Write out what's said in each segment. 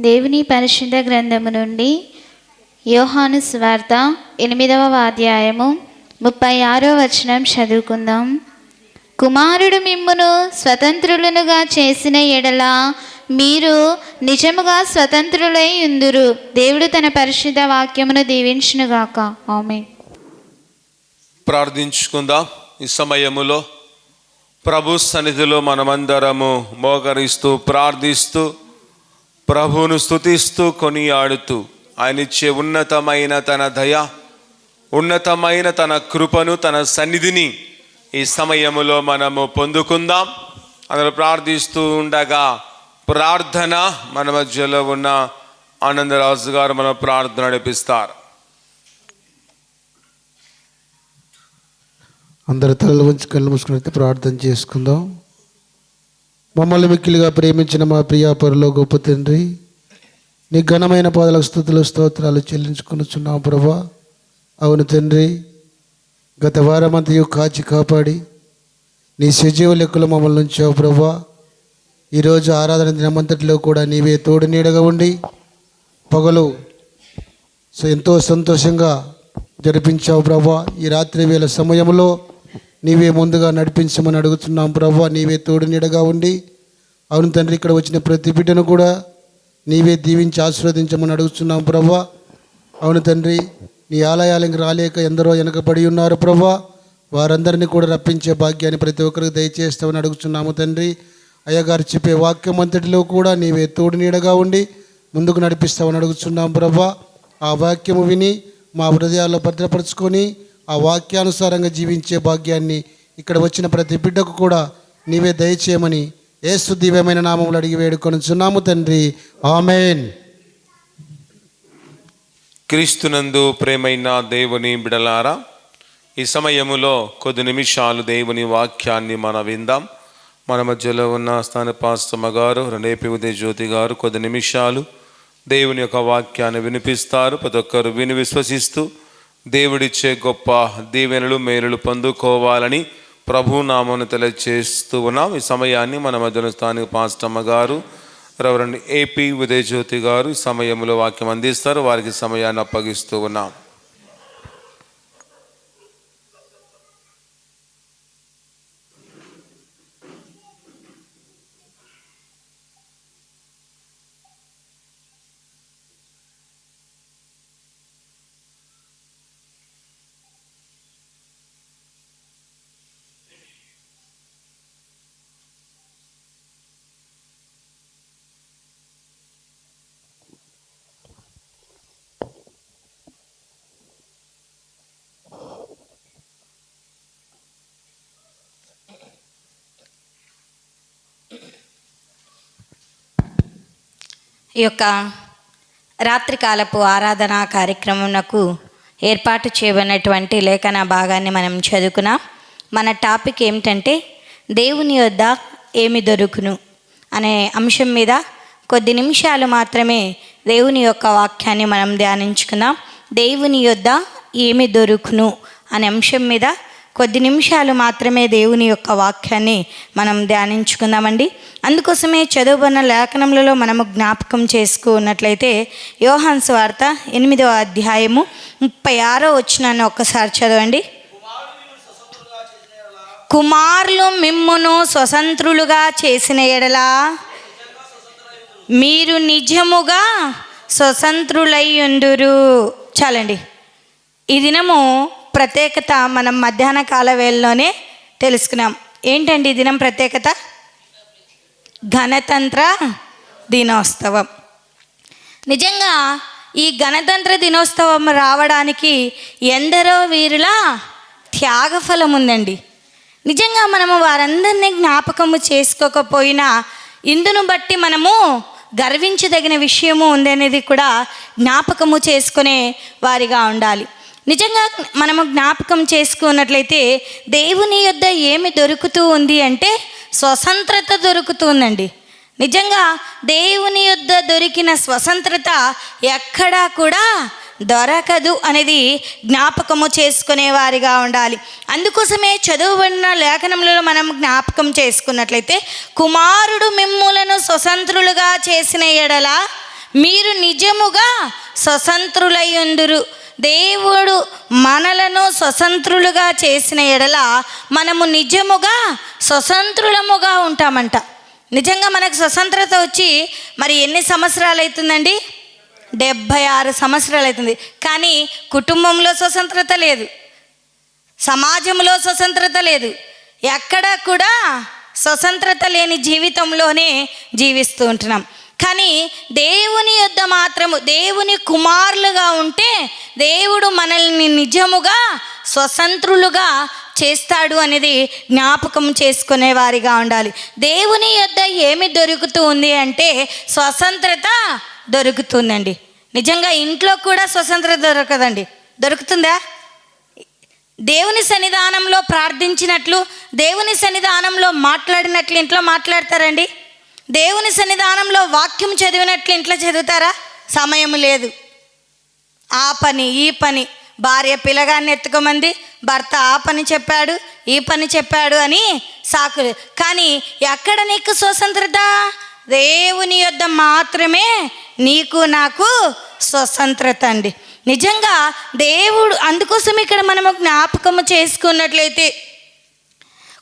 దేవుని పరిశుద్ధ గ్రంథము నుండి యోహాను స్వార్త ఎనిమిదవ అధ్యాయము ముప్పై ఆరో వచనం చదువుకుందాం. కుమారుడు మిమ్మును స్వతంత్రులనుగా చేసిన ఎడల మీరు నిజముగా స్వతంత్రులై ఉందురు. దేవుడు తన పరిశుద్ధ వాక్యమును దీవించునుగాక. ఆమె ప్రార్థించుకుందాం. ఈ సమయములో ప్రభు సన్నిధిలో మనమందరము మోకరిస్తూ ప్రార్థిస్తూ ప్రభువును స్తుతిస్తూ కొనియాడుతూ ఆయన ఇచ్చే ఉన్నతమైన తన దయ ఉన్నతమైన తన కృపను తన సన్నిధిని ఈ సమయములో మనము పొందుకుందాం. అందులో ప్రార్థిస్తూ ఉండగా ప్రార్థన మన మధ్యలో ఉన్న ఆనందరాజు గారు మన ప్రార్థన నడిపిస్తారు. అందరి తలలు ఉంచి కళ్ళు మూసుకుని ప్రార్థన చేసుకుందాం. మమ్మల్ని మిక్కిలిగా ప్రేమించిన మా ప్రియా పరులో గొప్ప తండ్రి నీ ఘనమైన పాదలకు స్థుతులు స్తోత్రాలు చెల్లించుకొనుచున్నాం ప్రభా. అవును తండ్రి గత వారమంతయు కాచి కాపాడి నీ సజీవ లెక్కలు మమ్మల్ని ఉంచావు ప్రభా. ఈరోజు ఆరాధన దినమంతటిలో కూడా నీవే తోడు నీడగా ఉండి పగలు ఎంతో సంతోషంగా జరిపించావు ప్రభా. ఈ రాత్రి వేళ సమయంలో నీవే ముందుగా నడిపించమని అడుగుతున్నాం ప్రభు నీవే తోడు నీడగా ఉండి. అవును తండ్రి ఇక్కడ వచ్చిన ప్రతి బిడ్డను కూడా నీవే దీవించి ఆశీర్వదించమని అడుగుతున్నాం ప్రభు. అవును తండ్రి నీ ఆలయాలకు రాలేక ఎందరో వెనకబడి ఉన్నారు ప్రభు. వారందరినీ కూడా రప్పించే భాగ్యాన్ని ప్రతి ఒక్కరికి దయచేస్తామని అడుగుతున్నాము తండ్రి. అయ్యగారు చెప్పే వాక్యం అంతటిలో కూడా నీవే తోడు నీడగా ఉండి ముందుకు నడిపిస్తామని అడుగుతున్నాం ప్రభా. ఆ వాక్యము విని మా హృదయాల్లో భద్రపరుచుకొని ఆ వాక్యానుసారంగా జీవించే భాగ్యాన్ని ఇక్కడ వచ్చిన ప్రతి బిడ్డకు కూడా నీవే దయచేయమని ఏసు దివ్యమైన నామములు అడిగి వేడుకొని చున్నాము తండ్రి. ఆమెన్. క్రీస్తునందు ప్రేమైన దేవుని బిడలారా ఈ సమయములో కొద్ది నిమిషాలు దేవుని వాక్యాన్ని మనం విందాం. మన మధ్యలో ఉన్న స్థానపాస్తమ్మ గారు రేపి ఉదయ జ్యోతి గారు కొద్ది నిమిషాలు దేవుని యొక్క వాక్యాన్ని వినిపిస్తారు. ప్రతి ఒక్కరు విని విశ్వసిస్తూ దేవుడిచ్చే గొప్ప దీవెనలు మేలులు పొందుకోవాలని ప్రభు నామను తెలియచేస్తూ ఉన్నాం. ఈ సమయాన్ని మన మధ్యలో స్థానిక పాస్టమ్మ గారు రెవరెండ్ ఏపీ ఉదయజ్యోతి గారు ఈ సమయంలో వాక్యం అందిస్తారు. వారికి సమయాన్ని అప్పగిస్తూ ఉన్నాం. ఈ యొక్క రాత్రికాలపు ఆరాధన కార్యక్రమంకు ఏర్పాటు చేయబడినటువంటి లేఖన భాగాన్ని మనం చదువుకున్నాం. మన టాపిక్ ఏమిటంటే దేవుని వద్ద ఏమి దొరుకును? అనే అంశం మీద కొద్ది నిమిషాలు మాత్రమే దేవుని యొక్క వాక్యాన్ని మనం ధ్యానించుకుందాం. దేవుని యొద్ద ఏమి దొరుకును? అనే అంశం మీద కొద్ది నిమిషాలు మాత్రమే దేవుని యొక్క వాక్యాన్ని మనం ధ్యానించుకుందామండి. అందుకోసమే చదువుకున్న లేఖనములలో మనము జ్ఞాపకం చేసుకున్నట్లయితే యోహాన్స్ వార్త ఎనిమిదవ అధ్యాయము ముప్పై ఆరో వచ్చినాన్ని ఒక్కసారి చదవండి. కుమారులు మిమ్మును స్వతంత్రులుగా చేసిన ఎడలా మీరు నిజముగా స్వతంత్రులై ఉండురు. చాలండి. ఈ దినము ప్రత్యేకత మనం మధ్యాహ్న కాల వేళలోనే తెలుసుకున్నాం. ఏంటండి ఈ దినం ప్రత్యేకత? గణతంత్ర దినోత్సవం. నిజంగా ఈ గణతంత్ర దినోత్సవం రావడానికి ఎందరో వీరుల త్యాగఫలం ఉందండి. నిజంగా మనము వారందరినీ జ్ఞాపకము చేసుకోకపోయినా ఇందును బట్టి మనము గర్వించదగిన విషయము ఉందనేది కూడా జ్ఞాపకము చేసుకునే వారిగా ఉండాలి. నిజంగా మనము జ్ఞాపకం చేసుకున్నట్లయితే దేవుని యొద్ద ఏమి దొరుకుతూ ఉంది అంటే స్వతంత్రత దొరుకుతుందండి. నిజంగా దేవుని యొద్ద దొరికిన స్వతంత్రత ఎక్కడా కూడా దొరకదు అనేది జ్ఞాపకము చేసుకునే వారిగా ఉండాలి. అందుకోసమే చదువుబడిన లేఖనంలో మనం జ్ఞాపకం చేసుకున్నట్లయితే కుమారుడు మిమ్ములను స్వతంత్రులుగా చేసిన ఎడల మీరు నిజముగా స్వతంత్రులయ్యుందురు దేవుడు మనలను స్వతంత్రులుగా చేసిన ఎడల మనము నిజముగా స్వతంత్రులముగా ఉంటామంట. నిజంగా మనకు స్వతంత్రత వచ్చి మరి ఎన్ని సంవత్సరాలు అవుతుందండి డెబ్భై ఆరు సంవత్సరాలు అవుతుంది కానీ కుటుంబంలో స్వతంత్రత లేదు. సమాజంలో స్వతంత్రత లేదు. ఎక్కడ కూడా స్వతంత్రత లేని జీవితంలోనే జీవిస్తూ ఉంటున్నాం. కానీ దేవుని యొద్ద మాత్రము దేవుని కుమారులుగా ఉంటే దేవుడు మనల్ని నిజముగా స్వతంత్రులుగా చేస్తాడు అనేది జ్ఞాపకం చేసుకునే వారిగా ఉండాలి. దేవుని యొద్ద ఏమి దొరుకుతూ ఉంది అంటే స్వతంత్రత దొరుకుతుందండి. నిజంగా ఇంట్లో కూడా స్వతంత్రత దొరకదండి. దొరుకుతుందా? దేవుని సన్నిధానంలో ప్రార్థించినట్లు దేవుని సన్నిధానంలో మాట్లాడినట్లు ఇంట్లో మాట్లాడతారండి? దేవుని సన్నిధానంలో వాక్యం చదివినట్లు ఇంట్లో చదువుతారా? సమయం లేదు. ఆ పని ఈ పని. భార్య పిల్లగాన్ని ఎత్తుకోమంది భర్త ఆ పని చెప్పాడు ఈ పని చెప్పాడు అని సాకులు. కానీ ఎక్కడ నీకు స్వతంత్రత? దేవుని యొద్ద మాత్రమే నీకు నాకు స్వతంత్రత అండి. నిజంగా దేవుడు అందుకోసం ఇక్కడ మనము జ్ఞాపకము చేసుకున్నట్లయితే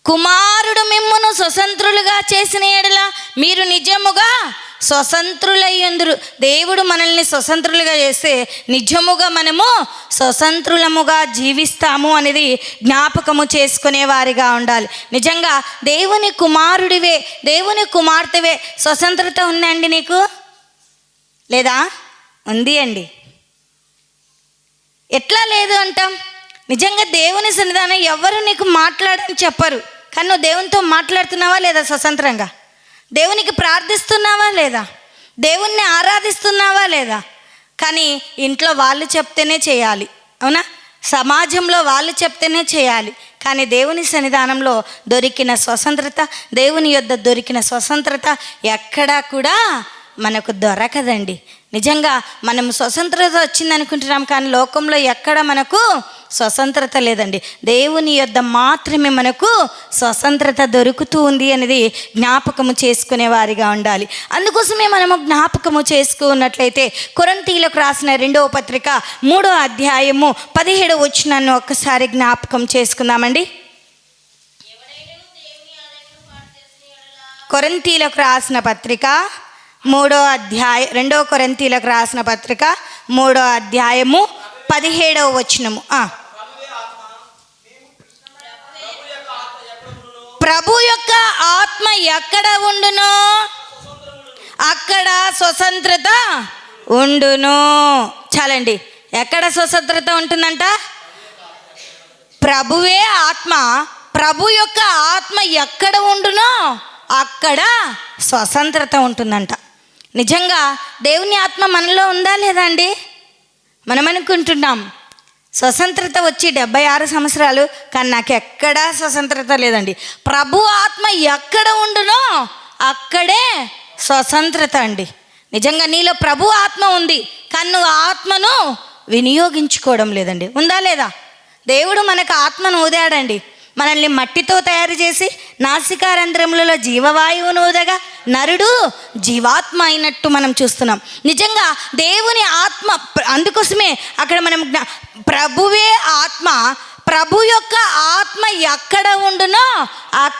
కుమారుడు మిమ్మును స్వతంత్రులుగా చేసిన ఎడల మీరు నిజముగా స్వతంత్రులయ్యందురు. దేవుడు మనల్ని స్వతంత్రులుగా చేస్తే నిజముగా మనము స్వతంత్రులముగా జీవిస్తాము అనేది జ్ఞాపకము చేసుకునే వారిగా ఉండాలి. నిజంగా దేవుని కుమారుడివే దేవుని కుమార్తెవే స్వతంత్రత ఉందండి నీకు? లేదా? ఉంది అండి. ఎట్లా లేదు అంటాం? నిజంగా దేవుని సన్నిధానం ఎవరు నీకు మాట్లాడని చెప్పరు. కానీ నువ్వు దేవునితో మాట్లాడుతున్నావా లేదా స్వతంత్రంగా? దేవునికి ప్రార్థిస్తున్నావా లేదా? దేవుణ్ణి ఆరాధిస్తున్నావా లేదా? కానీ ఇంట్లో వాళ్ళు చెప్తేనే చేయాలి. అవునా? సమాజంలో వాళ్ళు చెప్తేనే చేయాలి. కానీ దేవుని సన్నిధానంలో దొరికిన స్వతంత్రత దేవుని యొద్ద దొరికిన స్వతంత్రత ఎక్కడా కూడా మనకు దొరకదండి. నిజంగా మనం స్వతంత్రత వచ్చింది అనుకుంటున్నాం కానీ లోకంలో ఎక్కడ మనకు స్వతంత్రత లేదండి. దేవుని యొద్ద మాత్రమే మనకు స్వతంత్రత దొరుకుతూ ఉంది అనేది జ్ఞాపకము చేసుకునే వారిగా ఉండాలి. అందుకోసమే మనము జ్ఞాపకము చేసుకున్నట్లయితే కొరంతీలకు రాసిన రెండవ పత్రిక మూడో అధ్యాయము పదిహేడు వచ్చినాన్ని ఒక్కసారి జ్ఞాపకం చేసుకుందామండి. కొరంతీలకు రాసిన పత్రిక మూడో అధ్యాయ రెండో కొరంతీలకు రాసిన పత్రిక మూడో అధ్యాయము పదిహేడవ వచనము. ప్రభు యొక్క ఆత్మ ఎక్కడ ఉండును? అక్కడ స్వతంత్రత ఉండును. చాలండి. ఎక్కడ స్వతంత్రత ఉంటుందంట? ప్రభువే ఆత్మ. ప్రభు యొక్క ఆత్మ ఎక్కడ ఉండునో? అక్కడ స్వతంత్రత ఉంటుందంట. నిజంగా దేవుని ఆత్మ మనలో ఉందా లేదా అండి? మనం అనుకుంటున్నాం స్వతంత్రత వచ్చి డెబ్బై ఆరు సంవత్సరాలు కానీ నాకు ఎక్కడా స్వతంత్రత లేదండి. ప్రభు ఆత్మ ఎక్కడ ఉండునో అక్కడే స్వతంత్రత అండి. నిజంగా నీలో ప్రభు ఆత్మ ఉంది కానీ నువ్వు ఆత్మను వినియోగించుకోవడం లేదండి. ఉందా లేదా? దేవుడు మనకు ఆత్మను ఊదాడండి. మనల్ని మట్టితో తయారు చేసి నాసికారంధ్రములలో జీవవాయువును ఊదగా నరుడు జీవాత్మ అయినట్టు మనం చూస్తున్నాం. నిజంగా దేవుని ఆత్మ అందుకోసమే అక్కడ మనం జ్ఞా- ప్రభువే ఆత్మ. ప్రభు యొక్క ఆత్మ ఎక్కడ ఉండునో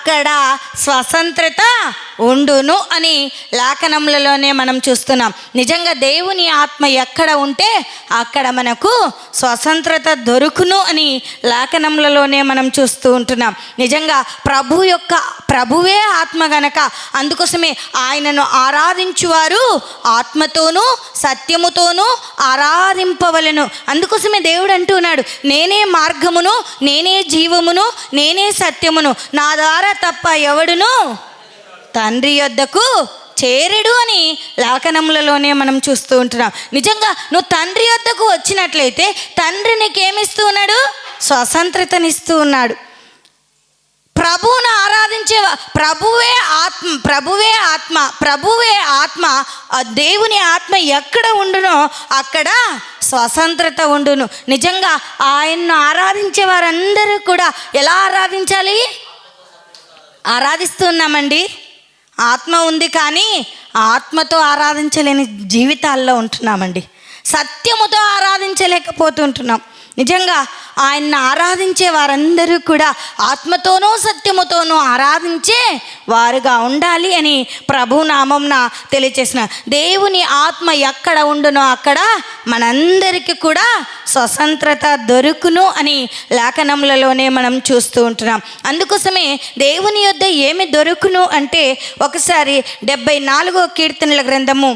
అక్కడ స్వతంత్రత ఉండును అని లేఖనములలోనే మనం చూస్తున్నాం. నిజంగా దేవుని ఆత్మ ఎక్కడ ఉంటే అక్కడ మనకు స్వతంత్రత దొరుకును అని లేఖనములలోనే మనం చూస్తూ ఉంటున్నాం. నిజంగా ప్రభు యొక్క ప్రభువే ఆత్మ గనక అందుకోసమే ఆయనను ఆరాధించువారు ఆత్మతోనూ సత్యముతోనూ ఆరాధింపవలను. అందుకోసమే దేవుడు అంటున్నాడు నేనే మార్గమును నేనే జీవమును నేనే సత్యమును. నా ద్వారా తప్ప ఎవడును తండ్రి యొద్దకు చేరడు అని లేఖనములలోనే మనం చూస్తూ ఉంటున్నాం. నిజంగా నువ్వు తండ్రి యొద్దకు వచ్చినట్లయితే తండ్రి నీకేమిస్తూ ఉన్నాడు? స్వతంత్రతనిస్తూ ఉన్నాడు. ప్రభువును ఆరాధించే ప్రభువే ఆత్మ ప్రభువే ఆత్మ ప్రభువే ఆత్మ ఆ దేవుని ఆత్మ ఎక్కడ ఉండునో అక్కడ స్వతంత్రత ఉండును. నిజంగా ఆయన్ను ఆరాధించే వారందరూ కూడా ఎలా ఆరాధించాలి? ఆరాధిస్తున్నామండి. ఆత్మ ఉంది కానీ ఆత్మతో ఆరాధించలేని జీవితాల్లో ఉంటున్నామండి. సత్యముతో ఆరాధించలేకపోతుంటున్నాం నిజంగా ఆయన్ని ఆరాధించే వారందరూ కూడా ఆత్మతోనూ సత్యముతోనూ ఆరాధించే వారుగా ఉండాలి అని ప్రభు నామంన తెలియచేసిన దేవుని ఆత్మ ఎక్కడ ఉండునో అక్కడ మనందరికీ కూడా స్వతంత్రత దొరుకును అని లేఖనములలోనే మనం చూస్తూ ఉంటున్నాం. అందుకోసమే దేవుని యొద్ద ఏమి దొరుకును అంటే ఒకసారి డెబ్బై నాలుగో కీర్తనల గ్రంథము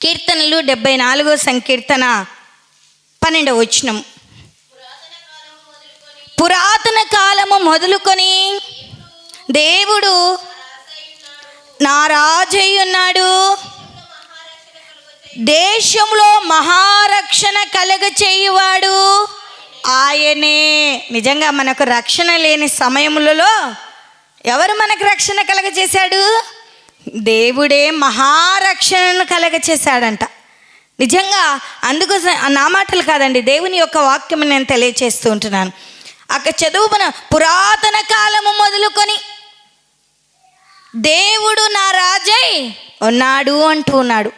కీర్తనలు డెబ్బై నాలుగో సంకీర్తన పన్నెండవ వచనం. పురాతన కాలము మొదలుకొని దేవుడు నా రాజై ఉన్నాడు దేశంలో మహారక్షణ కలగ చేయువాడు ఆయనే. నిజంగా మనకు రక్షణ లేని సమయములలో ఎవరు మనకు రక్షణ కలగజేశాడు దేవుడే మహారక్షణను కలగచేశాడంట. నిజంగా అందుకోసం నా మాటలు కాదండి దేవుని యొక్క వాక్యం నేను తెలియచేస్తూ ఉంటున్నాను. అక్కడ చదువున పురాతన కాలము మొదలుకొని దేవుడు నా రాజై ఉన్నాడు అంటూ ఉన్నాడు.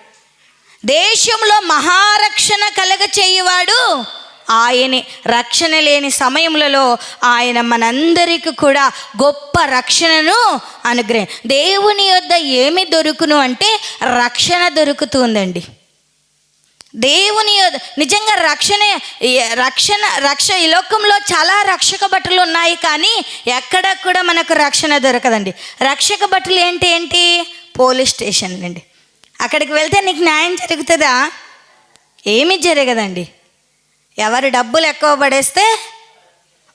దేశంలో మహారక్షణ కలగ చేయువాడు ఆయనే రక్షణ లేని సమయములలో ఆయన మనందరికీ కూడా గొప్ప రక్షణను అనుగ్రహం. దేవుని యొద్ద ఏమి దొరుకును అంటే రక్షణ దొరుకుతుందండి. దేవుని యొద్ద నిజంగా రక్షణ రక్షణ రక్ష ఈ లోకంలో చాలా రక్షక బట్టలు ఉన్నాయి కానీ ఎక్కడ కూడా మనకు రక్షణ దొరకదండి. రక్షక బట్టలు ఏంటి ఏంటి? పోలీస్ స్టేషన్ అండి అక్కడికి వెళ్తే నీకు న్యాయం జరుగుతుందా? ఏమీ జరగదండి. ఎవరు డబ్బులు ఎక్కువ పడేస్తే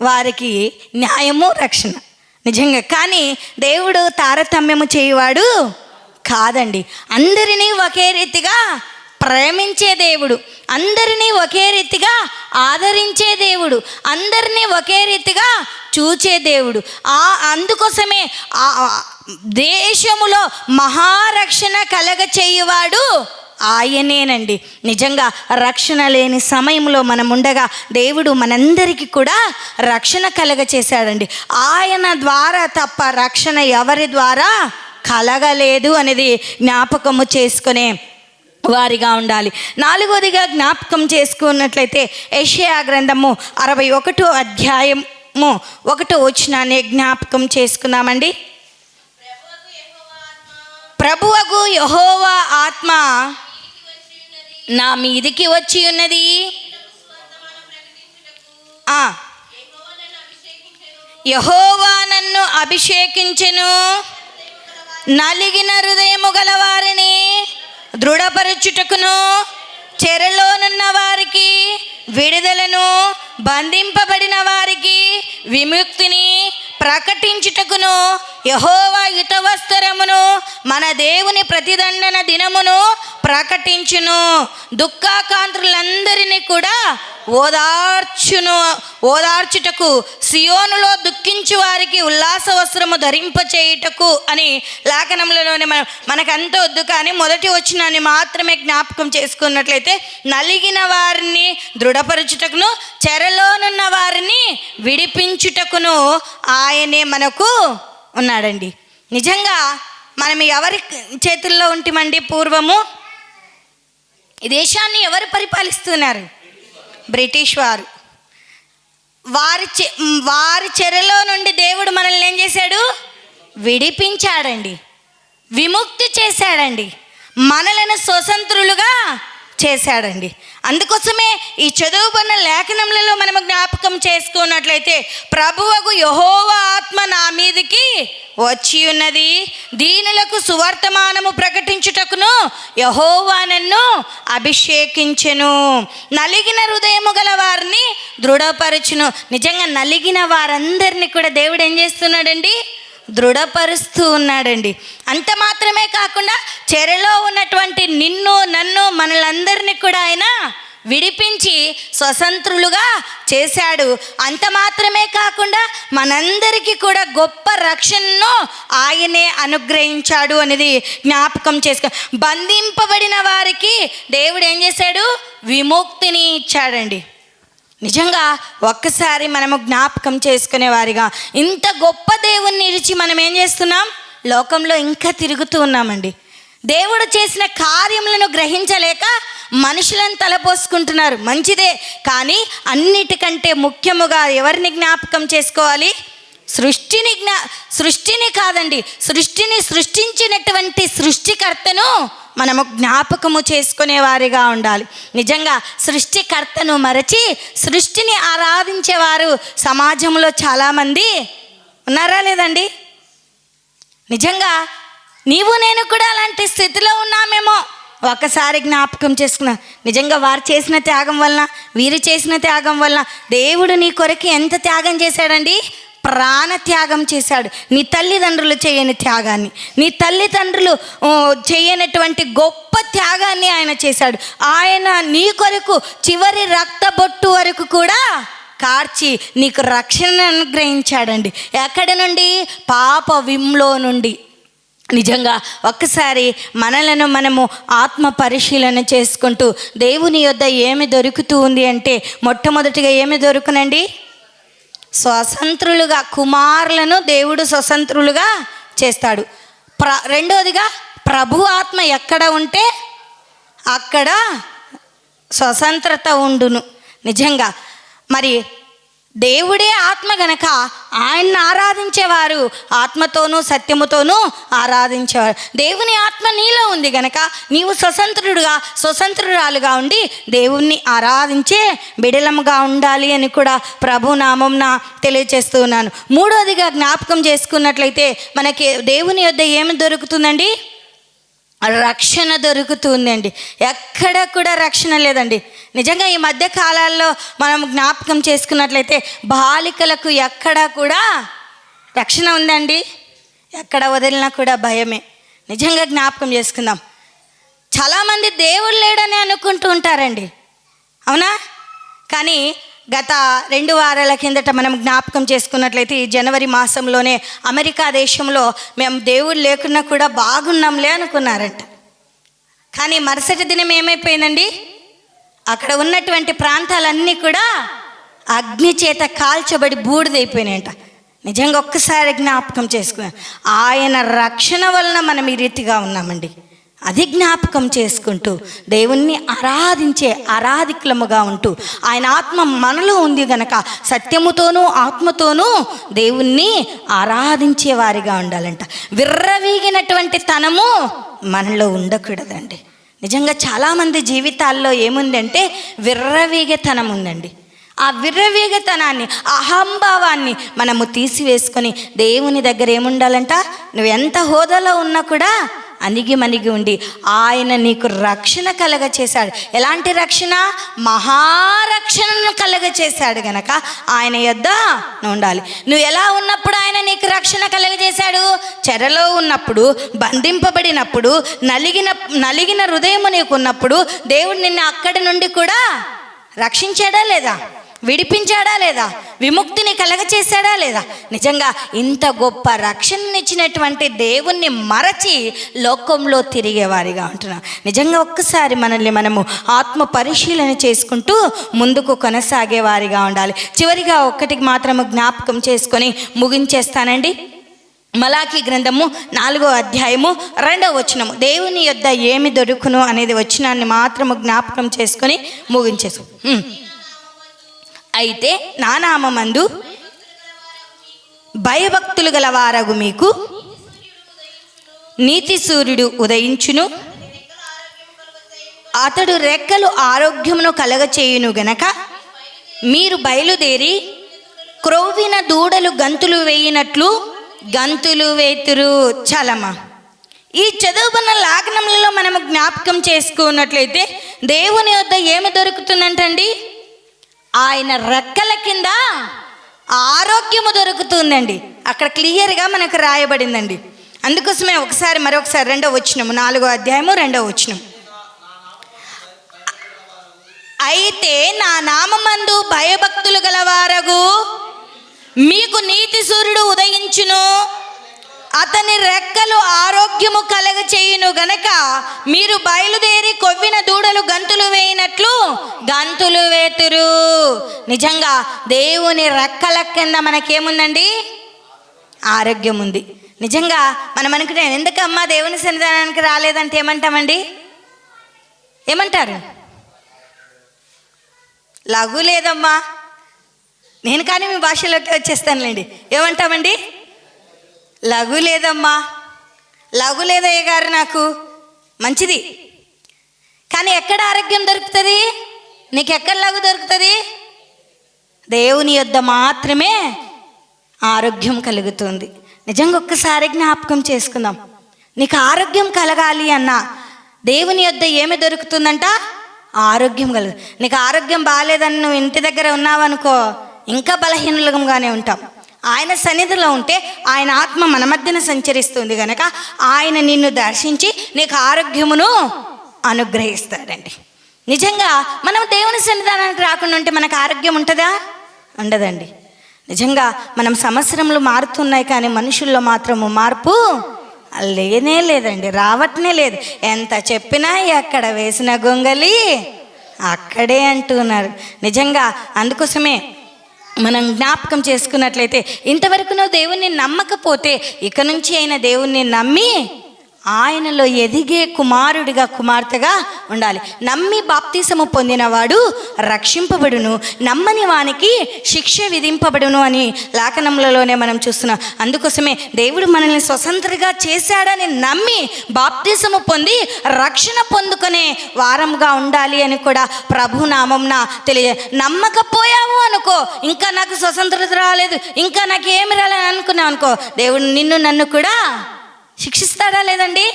వారికి న్యాయము రక్షణ. నిజంగా. కానీ దేవుడు తారతమ్యము చేయువాడు కాదండి. అందరినీ ఒకే రీతిగా ప్రేమించే దేవుడు. అందరినీ ఒకే రీతిగా ఆదరించే దేవుడు. అందరినీ ఒకే రీతిగా చూచే దేవుడు. ఆ అందుకోసమే దేశములో మహారక్షణ కలగ చేయువాడు ఆయనేనండి. నిజంగా రక్షణ లేని సమయంలో మనం ఉండగా దేవుడు మనందరికీ కూడా రక్షణ కలగ చేశాడండి ఆయన ద్వారా తప్ప రక్షణ ఎవరి ద్వారా కలగలేదు అనేది జ్ఞాపకము చేసుకునే వారిగా ఉండాలి. నాలుగోదిగా జ్ఞాపకం చేసుకున్నట్లయితే ఏషియా గ్రంథము అరవై ఒకటో అధ్యాయము ఒకటో వచ్చినాన్ని జ్ఞాపకం చేసుకుందామండి. ప్రభువకు యహోవా ఆత్మ. నా మీదికి వచ్చి ఉన్నది. యహోవా నన్ను అభిషేకించెను. నలిగిన హృదయము గల వారిని దృఢపరచుటకును చెరలోనున్న వారికి విడుదలను. బంధింపబడిన వారికి విముక్తిని ప్రకటించుటకును. యహోవా యుతవస్త్రమును మన దేవుని ప్రతిదండన దినమును ప్రకటించును. దుఃఖాకాంతులందరినీ కూడా ఓదార్చును. ఓదార్చుటకు సియోనులో దుఃఖించు వారికి ఉల్లాస వస్త్రము ధరింపచేయుటకు అని లేఖనంలోనే మన మనకంత వద్దు కానీ మొదటి వచ్చినాన్ని మాత్రమే జ్ఞాపకం చేసుకున్నట్లయితే నలిగిన వారిని దృఢపరచుటకును చెరలోనున్న వారిని విడిపించుటకును ఆయనే మనకు ఉన్నాడండి. నిజంగా మనం ఎవరి చేతుల్లో ఉంటిమండి పూర్వము? ఈ దేశాన్ని ఎవరు పరిపాలిస్తున్నారు? బ్రిటిష్ వారు. వారి వారి చెరలో నుండి దేవుడు మనల్ని ఏం చేశాడు? విడిపించాడండి. విముక్తి చేశాడండి. మనలను స్వతంత్రులుగా చేశాడండి. అందుకోసమే ఈ చదువుకున్న లేఖనములలో మనము జ్ఞాపకం చేసుకున్నట్లయితే ప్రభువకు యహోవా ఆత్మ నా మీదికి వచ్చి ఉన్నది. దీనులకు సువర్తమానము ప్రకటించుటకును యహోవా నన్ను అభిషేకించెను. నలిగిన హృదయము గల వారిని దృఢపరచును. నిజంగా నలిగిన వారందరినీ కూడా దేవుడు ఏం చేస్తున్నాడండి? దృఢపరుస్తూ ఉన్నాడండి. అంత మాత్రమే కాకుండా చెరలో ఉన్నటువంటి నిన్ను నన్ను మనలందరినీ కూడా ఆయన విడిపించి స్వతంత్రులుగా చేశాడు. అంత మాత్రమే కాకుండా మనందరికీ కూడా గొప్ప రక్షణను ఆయనే అనుగ్రహించాడు అనేది జ్ఞాపకం చేసుకో బంధింపబడిన వారికి దేవుడు ఏం చేశాడు? విముక్తిని ఇచ్చాడండి. నిజంగా ఒక్కసారి మనము జ్ఞాపకం చేసుకునే వారిగా ఇంత గొప్ప దేవుణ్ణి ఇరిచి మనం ఏం చేస్తున్నాం? లోకంలో ఇంకా తిరుగుతూ ఉన్నామండి. దేవుడు చేసిన కార్యములను గ్రహించలేక మనుషులను తలపోసుకుంటున్నారు. మంచిదే. కానీ అన్నిటికంటే ముఖ్యముగా ఎవరిని జ్ఞాపకం చేసుకోవాలి? సృష్టిని జ్ఞా సృష్టిని కాదండి. సృష్టిని సృష్టించినటువంటి సృష్టికర్తను మనము జ్ఞాపకము చేసుకునే వారిగా ఉండాలి. నిజంగా సృష్టికర్తను మరచి సృష్టిని ఆరాధించేవారు సమాజంలో చాలామంది ఉన్నారా లేదండి? నిజంగా నీవు నేను కూడా అలాంటి స్థితిలో ఉన్నామేమో. ఒకసారి జ్ఞాపకం చేసుకున్నా. నిజంగా వారు చేసిన త్యాగం వలన వీరు చేసిన త్యాగం వలన దేవుడు నీ కొరకు ఎంత త్యాగం చేశాడండి? ప్రాణ త్యాగం చేశాడు. నీ తల్లిదండ్రులు చేయని త్యాగాన్ని నీ తల్లిదండ్రులు చేయనటువంటి గొప్ప త్యాగాన్ని ఆయన చేశాడు. ఆయన నీ కొరకు చివరి రక్తబొట్టు వరకు కూడా కార్చి నీకు రక్షణ అనుగ్రహించాడండి. ఎక్కడి నుండి? పాప విమ్లో నుండి. నిజంగా ఒక్కసారి మనలను మనము ఆత్మ పరిశీలన చేసుకుంటూ దేవుని యొద్ద ఏమి దొరుకుతూ ఉంది అంటే మొట్టమొదటిగా ఏమి దొరుకునండి? స్వతంత్రులుగా కుమారులను దేవుడు స్వతంత్రులుగా చేస్తాడు. ప్ర రెండవదిగా ప్రభు ఆత్మ ఎక్కడ ఉంటే అక్కడ స్వతంత్రత ఉండును. నిజంగా. మరి దేవుడే ఆత్మ గనక ఆయన్ని ఆరాధించేవారు ఆత్మతోనూ సత్యముతోనూ ఆరాధించేవారు. దేవుని ఆత్మ నీలో ఉంది గనక నీవు స్వతంత్రుడుగా స్వతంత్రురాలుగా ఉండి దేవుణ్ణి ఆరాధించే బిడలముగా ఉండాలి అని కూడా ప్రభు నామంన తెలియజేస్తూ ఉన్నాను. మూడోదిగా జ్ఞాపకం చేసుకున్నట్లయితే మనకి దేవుని యొద్ద ఏమి దొరుకుతుందండి? రక్షణ దొరుకుతుందండి. ఎక్కడ కూడా రక్షణ లేదండి. నిజంగా ఈ మధ్య కాలాల్లో మనం జ్ఞాపకం చేసుకున్నట్లయితే బాలికలకు ఎక్కడ కూడా రక్షణ ఉందండి. ఎక్కడ వదిలినా కూడా భయమే. నిజంగా జ్ఞాపకం చేసుకుందాం. చాలామంది దేవుడు లేడని అనుకుంటూ ఉంటారండి. అవునా? కానీ గత రెండు వారాల కిందట మనం జ్ఞాపకం చేసుకున్నట్లయితే ఈ జనవరి మాసంలోనే అమెరికా దేశంలో మేము దేవుడు లేకున్నా కూడా బాగున్నాంలే అనుకున్నారంట. కానీ మరుసటి దినం ఏమైపోయిందండి? అక్కడ ఉన్నటువంటి ప్రాంతాలన్నీ కూడా అగ్ని చేత కాల్చబడి బూడిదైపోయినాయంట. నిజంగా ఒక్కసారి జ్ఞాపకం చేసుకున్నాం. ఆయన రక్షణ వలన మనం ఈ రీతిగా ఉన్నామండి. అది జ్ఞాపకం చేసుకుంటూ దేవుణ్ణి ఆరాధించే ఆరాధికులముగా ఉంటూ ఆయన ఆత్మ మనలో ఉంది గనక సత్యముతోనూ ఆత్మతోనూ దేవుణ్ణి ఆరాధించే వారిగా ఉండాలంట. విర్రవీగినటువంటి తనము మనలో ఉండకూడదండి. నిజంగా చాలామంది జీవితాల్లో ఏముందంటే విర్రవీగతనం ఉందండి ఆ విర్రవీగతనాన్ని అహంభావాన్ని మనము తీసివేసుకొని దేవుని దగ్గర ఏముండాలంట? నువ్వు ఎంత హోదాలో ఉన్నా కూడా అణిగి మణిగి ఉండి ఆయన నీకు రక్షణ కలగ చేశాడు ఎలాంటి రక్షణ? మహారక్షణను కలగ చేశాడు గనక ఆయన యొద్ద నువ్వు ఉండాలి. నువ్వు ఎలా ఉన్నప్పుడు ఆయన నీకు రక్షణ కలగజేశాడు? చెరలో ఉన్నప్పుడు బంధింపబడినప్పుడు నలిగిన నలిగిన హృదయము నీకు ఉన్నప్పుడు దేవుడు నిన్ను అక్కడి నుండి కూడా రక్షించాడా లేదా? విడిపించాడా లేదా? విముక్తిని కలగచేశాడా లేదా? నిజంగా ఇంత గొప్ప రక్షణనిచ్చినటువంటి దేవుణ్ణి మరచి లోకంలో తిరిగేవారిగా ఉంటున్నాం. నిజంగా ఒక్కసారి మనల్ని మనము ఆత్మ పరిశీలన చేసుకుంటూ ముందుకు కొనసాగేవారిగా ఉండాలి. చివరిగా ఒక్కటికి మాత్రము జ్ఞాపకం చేసుకొని ముగించేస్తానండి. మలాఖీ గ్రంథము నాలుగో అధ్యాయము రెండవ వచనము. దేవుని యొద్ద ఏమి దొరుకును అనేది వచనాన్ని మాత్రము జ్ఞాపకం చేసుకొని ముగించేసు అయితే నా నామందు భయభక్తులు గల వారగు మీకు. నీతి సూర్యుడు ఉదయించును. అతడు రెక్కలు ఆరోగ్యమును కలగచేయును గనక మీరు బయలుదేరి క్రొవ్విన దూడలు గంతులు వేయినట్లు గంతులు వేతురు చలమ. ఈ చదువుకున్న లాగ్నములలో మనము జ్ఞాపకం చేసుకున్నట్లయితే దేవుని వద్ద ఏమి దొరుకుతుందంటండి? ఆయన రెక్కల కింద ఆరోగ్యము దొరుకుతుందండి. అక్కడ క్లియర్గా మనకు రాయబడిందండి. అందుకోసమే ఒకసారి మరొకసారి రెండో వచ్చినము నాలుగో అధ్యాయము రెండో వచ్చినము అయితే నా నామందు భయభక్తులు గలవారగు మీకు నీతి సూర్యుడు ఉదయించును. అతని రెక్కలు ఆరోగ్యము కలగ చేయును గనక మీరు బయలుదేరి కొవ్విన దూడలు గంతులు వేయినట్లు గంతులు వేతురు. నిజంగా దేవుని రెక్కల కింద మనకేముందండి? ఆరోగ్యం ఉంది నిజంగా మనం అనుకునే ఎందుకమ్మా దేవుని సన్నిధానానికి రాలేదంటే ఏమంటామండి? ఏమంటారు? లఘు లేదమ్మా. నేను కానీ మీ భాషలోకి వచ్చేస్తానులేండి. ఏమంటామండి? లఘు లేదమ్మా. లఘు లేదయ్య గారు నాకు? మంచిది. కానీ ఎక్కడ ఆరోగ్యం దొరుకుతుంది? నీకు ఎక్కడ లఘు దొరుకుతుంది? దేవుని యొద్ద మాత్రమే ఆరోగ్యం కలుగుతుంది. నిజంగా ఒక్కసారి జ్ఞాపకం చేసుకుందాం. నీకు ఆరోగ్యం కలగాలి అన్నా దేవుని యొద్ద ఏమి దొరుకుతుందంట? ఆరోగ్యం కలుగు నీకు ఆరోగ్యం బాగాలేదని నువ్వు ఇంటి దగ్గర ఉన్నావనుకో ఇంకా బలహీనులుగానే ఉంటాం. ఆయన సన్నిధిలో ఉంటే ఆయన ఆత్మ మన మధ్యన సంచరిస్తుంది కనుక ఆయన నిన్ను దర్శించి నీకు ఆరోగ్యమును అనుగ్రహిస్తాడండి. నిజంగా మనం దేవుని సన్నిధానానికి రాకుండా ఉంటే మనకు ఆరోగ్యం ఉంటుందా? ఉండదండి. నిజంగా మనం సంవత్సరంలో మారుతున్నాయి కానీ మనుషుల్లో మాత్రము మార్పు లేనే లేదండి రావట్నే లేదు. ఎంత చెప్పినా ఎక్కడ వేసిన గొంగలి అక్కడే అంటున్నారు. నిజంగా అందుకోసమే మనం జ్ఞాపకం చేసుకున్నట్లయితే ఇంతవరకు నువ్వు దేవుణ్ణి నమ్మకపోతే ఇక నుంచి అయిన దేవుణ్ణి నమ్మి ఆయనలో ఎదిగే కుమారుడిగా కుమార్తెగా ఉండాలి. నమ్మి బాప్తీసము పొందినవాడు రక్షింపబడును నమ్మని వానికి శిక్ష విధింపబడును అని లేఖనములలోనే మనం చూస్తున్నాం. అందుకోసమే దేవుడు మనల్ని స్వతంత్రగా చేశాడని నమ్మి బాప్తీసము పొంది రక్షణ పొందుకునే వారంగా ఉండాలి అని కూడా ప్రభు నామంన తెలియ నమ్మకపోయావు అనుకో ఇంకా నాకు స్వతంత్రత రాలేదు ఇంకా నాకు ఏమి రాలేదు అనుకున్నావు అనుకో దేవుడు నిన్ను నన్ను కూడా శిక్షిస్తాడా లేదండి?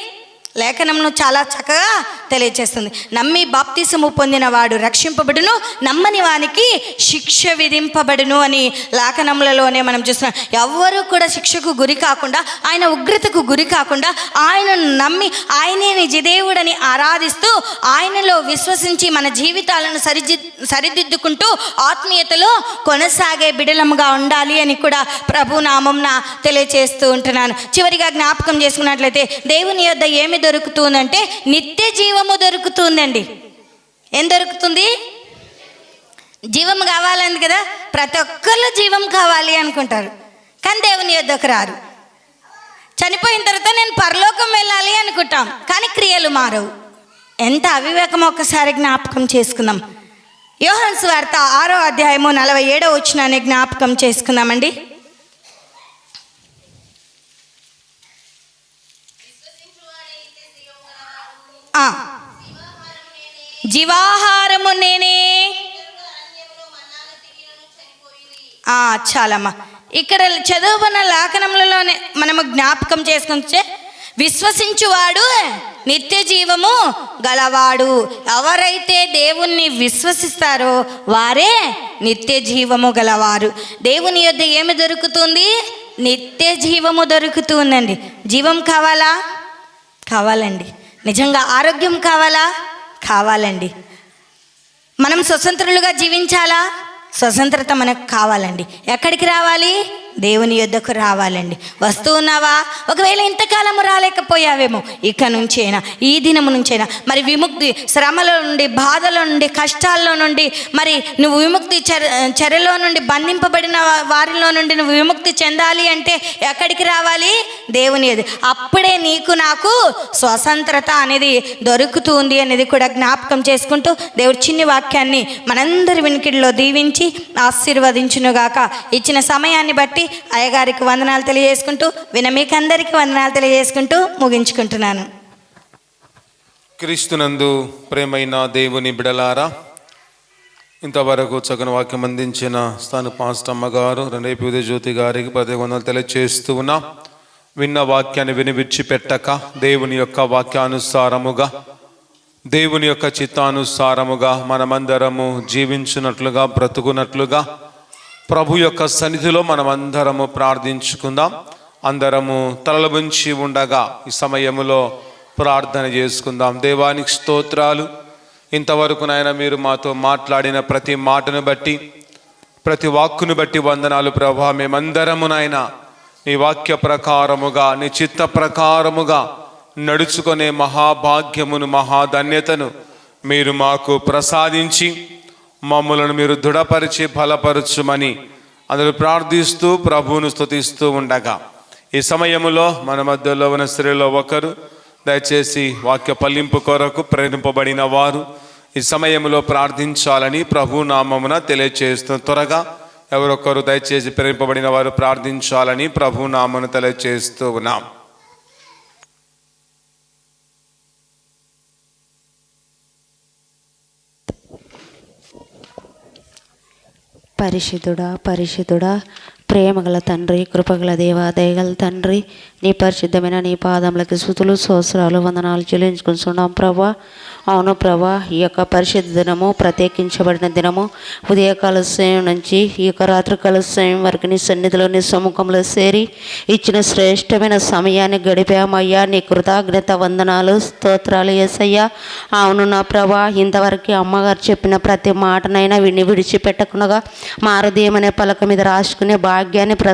లేఖనమును చాలా చక్కగా తెలియచేస్తుంది. నమ్మి బాప్తిసము పొందిన వాడు రక్షింపబడును నమ్మని వానికి శిక్ష విధింపబడును అని లేఖనములలోనే మనం చూస్తున్నాం. ఎవ్వరూ కూడా శిక్షకు గురి కాకుండా ఆయన ఉగ్రతకు గురి కాకుండా ఆయనను నమ్మి ఆయనే నిజదేవుడని ఆరాధిస్తూ ఆయనలో విశ్వసించి మన జీవితాలను సరిది సరిదిద్దుకుంటూ ఆత్మీయతలో కొనసాగే బిడలముగా ఉండాలి అని కూడా ప్రభు నామంన తెలియచేస్తూ ఉంటున్నాను. చివరిగా జ్ఞాపకం చేసుకున్నట్లయితే దేవుని యొద్ద ఏమి దొరుకుతుందంటే నిత్య జీవము దొరుకుతుందండి. ఏం దొరుకుతుంది? జీవం కావాలని కదా ప్రతి ఒక్కళ్ళు జీవం కావాలి అనుకుంటారు. కానీ దేవుని యొద్దకు రారు. చనిపోయిన తర్వాత నేను పరలోకం వెళ్ళాలి అనుకుంటాం కానీ క్రియలు మారవు. ఎంత అవివేకం ఒక్కసారి జ్ఞాపకం చేసుకుందాం. యోహన్స్ వార్త ఆరో అధ్యాయము నలభై ఏడో వచ్చినాన్ని జ్ఞాపకం చేసుకుందామండి. జీవాహారము నేనే చాలమ్మా. ఇక్కడ చదువుకున్న లేఖనములలోనే మనము జ్ఞాపకం చేసుకుంటే విశ్వసించువాడు నిత్య జీవము గలవాడు. ఎవరైతే దేవుణ్ణి విశ్వసిస్తారో వారే నిత్య జీవము గలవారు. దేవుని యొద్ ఏమి దొరుకుతుంది? నిత్య జీవము దొరుకుతుందండి. జీవం కావాలా? కావాలండి. నిజంగా ఆరోగ్యం కావాలా? కావాలండి. మనం స్వతంత్రులుగా జీవించాలా? స్వతంత్రత మనకు కావాలండి. ఎక్కడికి రావాలి? దేవుని యొద్దకు రావాలండి. వస్తూ ఉన్నావా? ఒకవేళ ఇంతకాలము రాలేకపోయావేమో ఇక నుంచైనా ఈ దినము నుంచైనా మరి విముక్తి శ్రమల నుండి బాధల నుండి కష్టాల్లో నుండి మరి నువ్వు విముక్తి చర్ చెరలో నుండి బంధింపబడిన వారిలో నుండి నువ్వు విముక్తి చెందాలి అంటే ఎక్కడికి రావాలి? దేవుని ఎదు అప్పుడే నీకు నాకు స్వతంత్రత అనేది దొరుకుతుంది అనేది కూడా జ్ఞాపకం చేసుకుంటూ దేవుడి చిన్ని వాక్యాన్ని మనందరి వినికిడిలో దీవించి ఆశీర్వదించునుగాక. ఇచ్చిన సమయాన్ని బట్టి అయ్యగారికి వందనాలు తెలియజేసుకుంటూ వినమీకందరికీ వందనాలు తెలియజేసుకుంటూ ముగించుకుంటున్నాను. క్రీస్తునందు ప్రేమైన దేవుని బిడలారా ఇంతవరకు చక్కని వాక్యం అందించిన స్థాన పాస్టమ్మ గారు రేపు జ్యోతి గారికి ప్రతి వందలు తెలియజేస్తూ ఉన్నా విన్న వాక్యాన్ని విని పెట్టక దేవుని యొక్క వాక్యానుసారముగా దేవుని యొక్క చిత్తానుసారముగా మనమందరము జీవించినట్లుగా బ్రతుకున్నట్లుగా ప్రభు యొక్క సన్నిధిలో మనం అందరము ప్రార్థించుకుందాం. అందరము తలలు ఉంచి ఉండగా ఈ సమయములో ప్రార్థన చేసుకుందాం. దేవానికి స్తోత్రాలు. ఇంతవరకు నాయన మీరు మాతో మాట్లాడిన ప్రతి మాటను బట్టి ప్రతి వాక్కును బట్టి వందనాలు ప్రభా. మేమందరము నాయన నీ వాక్య ప్రకారముగా నీ చిత్త ప్రకారముగా నడుచుకునే మహాభాగ్యమును మహాధన్యతను మీరు మాకు ప్రసాదించి మమ్మలను మీరు దృఢపరిచి ఫలపరచుమని అందరూ ప్రార్థిస్తూ ప్రభువును స్తుతిస్తూ ఉండగా. ఈ సమయములో మన మధ్యలో ఉన్న స్త్రీలో ఒకరు దయచేసి వాక్య పల్లింపు కొరకు ప్రేరింపబడిన వారు ఈ సమయంలో ప్రార్థించాలని ప్రభు నామమున తెలియచేస్తూ త్వరగా ఎవరొకరు దయచేసి ప్రేరింపబడిన వారు ప్రార్థించాలని ప్రభు నామను తెలియచేస్తూ ఉన్నాం. పరిశుద్ధుడా పరిశుద్ధుడా. ప్రేమగల తండ్రి కృపగల దేవ దయగల తండ్రి. నీ పరిశుద్ధమైన నీ పాదములకి శృతులు సోసరాలు వందనాలు చెల్లించుకుంటున్నాం ప్రభా. అవును ప్రభా ఈ యొక్క పరిశుద్ధ దినము ప్రత్యేకించబడిన దినము ఉదయకాల సమయం నుంచి ఈ యొక్క రాత్రికాల సమయం వరకు నీ సన్నిధిలో నీ సముఖంలో చేరి ఇచ్చిన శ్రేష్టమైన సమయాన్ని గడిపామయ్యా నీ కృతజ్ఞత వందనాలు స్తోత్రాలు ఏసయ్యా. అవును నా ప్రభా ఇంతవరకు అమ్మగారు చెప్పిన ప్రతి మాటనైనా విని విడిచిపెట్టకుండా మా పలక మీద రాసుకునే భాగ్యాన్ని ప్ర